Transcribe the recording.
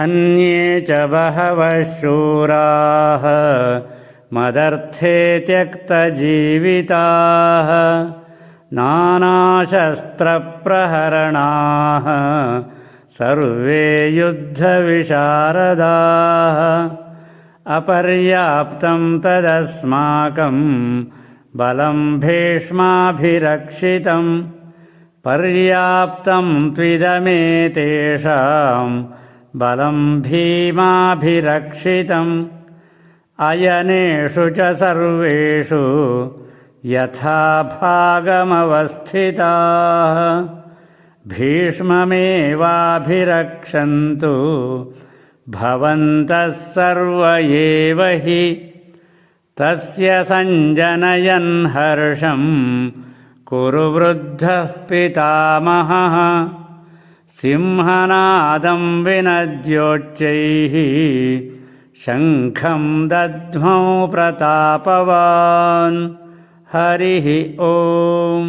अन्ये च बहवः शूराः मदर्थे त्यक्तजीविताः नानाशस्त्रप्रहरणाः सर्वे युद्धविशारदाः। अपर्याप्तं तदस्माकं बलं भीष्माभिरक्षितं पर्याप्तं त्विदमेतेषां बलं भीमाभिरक्षितम्। अयनेषु च सर्वेषु यथा भागमवस्थिताः। भीष्ममेवाभिरक्षन्तु भवन्तः सर्व एव हि। तस्य सञ्जनयन् हर्षं कुरु वृद्धः पितामहः సింహనాదం వినద్యోచ్చైः శంఖం దధ్మౌ ప్రతాపవాన్ హరి ఓం